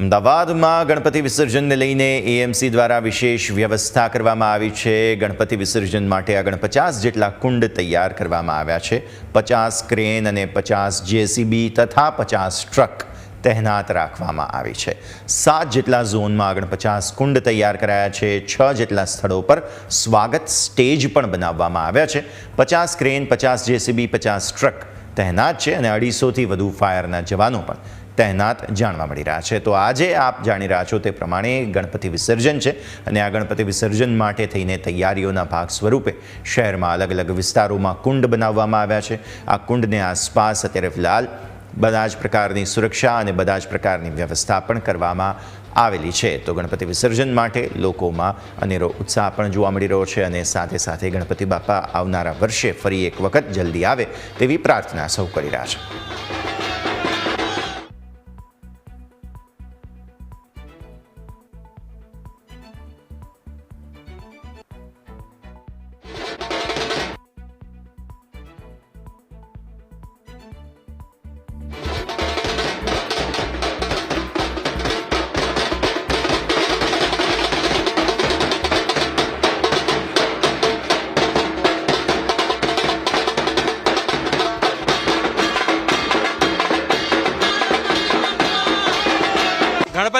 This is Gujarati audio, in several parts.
અમદાવાદમાં ગણપતિ વિસર્જનને લઈને એએમસી દ્વારા વિશેષ વ્યવસ્થા કરવામાં આવી છે. ગણપતિ વિસર્જન માટે આગળ પચાસ જેટલા કુંડ તૈયાર કરવામાં આવ્યા છે. પચાસ ક્રેન અને પચાસ જેસીબી તથા પચાસ ટ્રક તહેનાત રાખવામાં આવી છે. સાત જેટલા ઝોનમાં આગળ પચાસ કુંડ તૈયાર કરાયા છે. છ જેટલા સ્થળો પર સ્વાગત સ્ટેજ પણ બનાવવામાં આવ્યા છે. પચાસ ક્રેન, પચાસ જેસીબી પચાસ ટ્રક તહેનાત છે અને અઢીસોથી વધુ ફાયરના જવાનો પણ તહેનાત જાણવા મળી રહ્યા છે. તો આજે આપ જાણી રહ્યા છો તે પ્રમાણે ગણપતિ વિસર્જન છે અને આ ગણપતિ વિસર્જન માટે થઈને તૈયારીઓના ભાગ સ્વરૂપે શહેરમાં અલગ અલગ વિસ્તારોમાં કુંડ બનાવવામાં આવ્યા છે. આ કુંડને આસપાસ અત્યારે ફિલહાલ બધા જ પ્રકારની સુરક્ષા અને બધા જ પ્રકારની વ્યવસ્થા પણ કરવામાં આવેલી છે. તો ગણપતિ વિસર્જન માટે લોકોમાં અનેરો ઉત્સાહ પણ જોવા મળી રહ્યો છે અને સાથે સાથે ગણપતિ બાપા આવનારા વર્ષે ફરી એક વખત જલ્દી આવે તેવી પ્રાર્થના સૌ કરી રહ્યા છે.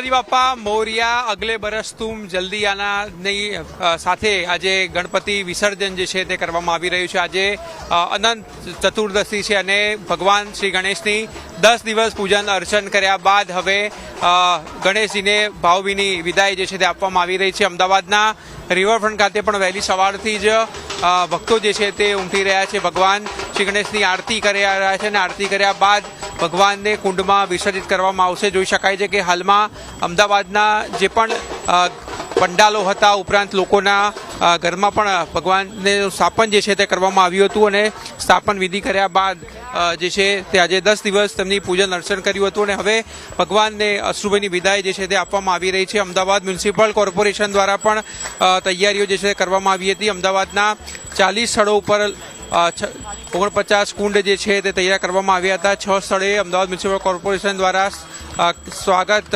ગણપતિ બાપા, મોરિયા, અગલે બરસ તુમ જલ્દી આનાની સાથે આજે ગણપતિ વિસર્જન જે છે તે કરવામાં આવી રહ્યું છે. આજે અનંત ચતુર્દશી છે અને ભગવાન શ્રી ગણેશની દસ દિવસ પૂજન અર્ચન કર્યા બાદ હવે ગણેશજીને ભાવભીની વિદાય જે છે તે આપવામાં આવી રહી છે. અમદાવાદના રિવરફ્રન્ટ ખાતે પણ વહેલી સવારથી જ ભક્તો જે છે તે ઉમટી રહ્યા છે. ભગવાન શ્રી ગણેશની આરતી કરી રહ્યા છે અને આરતી કર્યા બાદ ભગવાનને કુંડમાં વિસર્જિત કરવામાં આવશે. જોઈ શકાય છે કે હાલમાં અમદાવાદના જે પણ પંડાલો હતા, ઉપરાંત લોકોના ઘરમાં પણ ભગવાનને સ્થાપન જે છે તે કરવામાં આવ્યું હતું અને સ્થાપન વિધિ કર્યા બાદ જે છે તે આજે દસ દિવસ તેમની પૂજન અર્ચન કર્યું હતું અને હવે ભગવાનને અશ્રુભાઈની વિદાય જે છે તે આપવામાં આવી રહી છે. અમદાવાદ મ્યુનિસિપલ કોર્પોરેશન દ્વારા પણ તૈયારીઓ જે છે કરવામાં આવી હતી. અમદાવાદના ચાલીસ સ્થળો ઉપર ઓગણપચાસ કુંડ જે છે તે તૈયાર કરવામાં આવ્યા હતા. છ સ્થળે અમદાવાદ મ્યુનિસિપલ કોર્પોરેશન દ્વારા સ્વાગત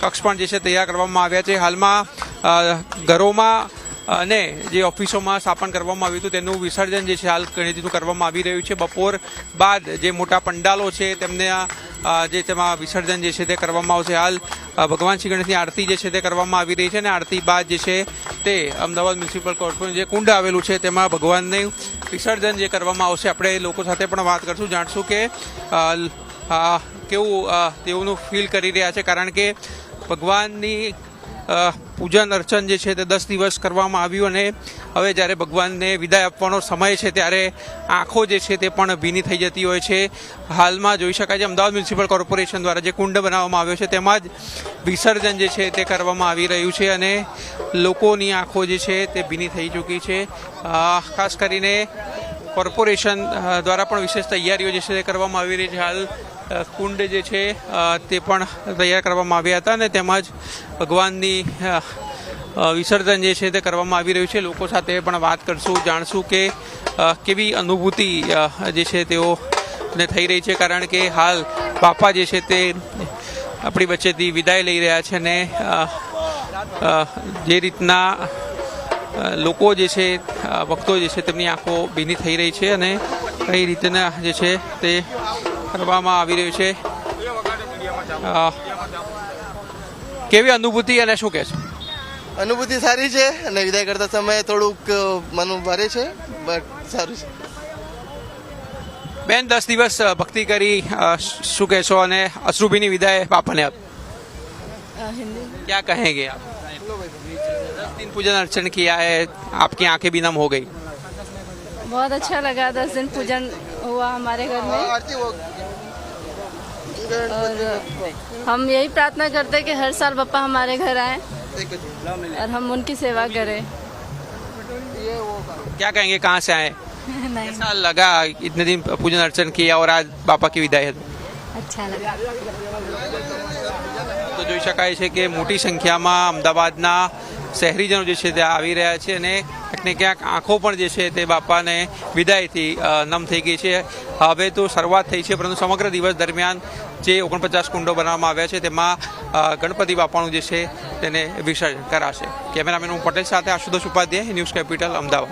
કક્ષ પણ જે છે તૈયાર કરવામાં આવ્યા છે. હાલમાં ઘરોમાં અને જે ઓફિસોમાં સ્થાપન કરવામાં આવ્યું હતું તેનું વિસર્જન જે છે હાલ ઘણી કરવામાં આવી રહ્યું છે. બપોર બાદ જે મોટા પંડાલો છે તેમને જે તેમાં વિસર્જન જે છે તે કરવામાં આવશે. હાલ ભગવાન શ્રી ગણેશની આરતી જે છે તે કરવામાં આવી રહી છે અને આરતી બાદ જે છે તે અમદાવાદ મ્યુનિસિપલ કોર્પોરેશન જે કુંડ આવેલું છે તેમાં ભગવાનને વિસર્જન જે કરવામાં આવશે, આપણે લોકો સાથે પણ વાત કરશું, જાણશું કે કેવું તેઓનું ફીલ કરી રહ્યા છે. કારણ કે ભગવાનની પૂજન અર્ચન જે છે તે દસ દિવસ કરવામાં આવ્યું અને હવે જ્યારે ભગવાનને વિદાય આપવાનો સમય છે ત્યારે આંખો જે છે તે પણ ભીની થઈ જતી હોય છે. હાલમાં જોઈ શકાય છે, અમદાવાદ મ્યુનિસિપલ કોર્પોરેશન દ્વારા જે કુંડ બનાવવામાં આવ્યો છે તેમાં જ વિસર્જન જે છે તે કરવામાં આવી રહ્યું છે અને લોકોની આંખો જે છે તે ભીની થઈ ચૂકી છે. ખાસ કરીને કોર્પોરેશન દ્વારા પણ વિશેષ તૈયારીઓ જે છે તે કરવામાં આવી રહી છે. હાલ કુંડ જે છે તે પણ તૈયાર કરવામાં આવ્યા હતા અને તેમજ ભગવાનની વિસર્જન જે છે તે કરવામાં આવી રહ્યું છે. લોકો સાથે પણ વાત કરશું, જાણશું કે કેવી અનુભૂતિ જે છે તેઓને થઈ રહી છે. કારણ કે હાલ બાપા જે છે તે આપણી વચ્ચેથી વિદાય લઈ રહ્યા છે અને જે રીતના લોકો જે છે ભક્તો જે છે તેમની આંખો ભીની થઈ રહી છે અને કઈ રીતના જે છે તે કરવામાં આવી રહ્યું છે અ, કેવી અનુભૂતિ અને શું કહેશો અનુભૂતિ સારી છે અને વિદાય કરતા સમયે થોડુંક અ, મન ભારે છે બટ સારું છે બેન દસ દિવસ અ, ભક્તિ કરી અ, શું કહેશો અને અશ્રુભીની વિદાય બાપાને આપ क्या कहेंगे आप दस दिन पूजन अर्चन किया है आपकी आंखें भी नम हो गई बहुत अच्छा लगा दस दिन पूजन हुआ हमारे घर में આરતી હો- और हम यही प्रार्थना करते हैं कि हर साल पप्पा हमारे घर आए એક જ. और हम उनकी सेवा करें क्या कहेंगे कहाँ से आए नहीं कैसा लगा इतने दिन पूजन अर्चन किया और आज बापा की विदाई है अच्छा लगा તો જોઈ શકાય છે કે મોટી સંખ્યામાં અમદાવાદના શહેરીજનો જે છે તે આવી રહ્યા છે અને ક્યાંક ક્યાંક આંખો પણ જે છે તે બાપાને વિદાયથી નમ થઈ ગઈ છે. હવે તો શરૂઆત થઈ છે, પરંતુ સમગ્ર દિવસ દરમિયાન જે ઓગણપચાસ કુંડો બનાવવામાં આવ્યા છે, તેમાં ગણપતિ બાપાનું જે છે તેને વિસર્જન કરાશે. કેમેરામેન હું પટેલ સાથે આશુતોષ ઉપાધ્યાય, ન્યૂઝ કેપિટલ, અમદાવાદ.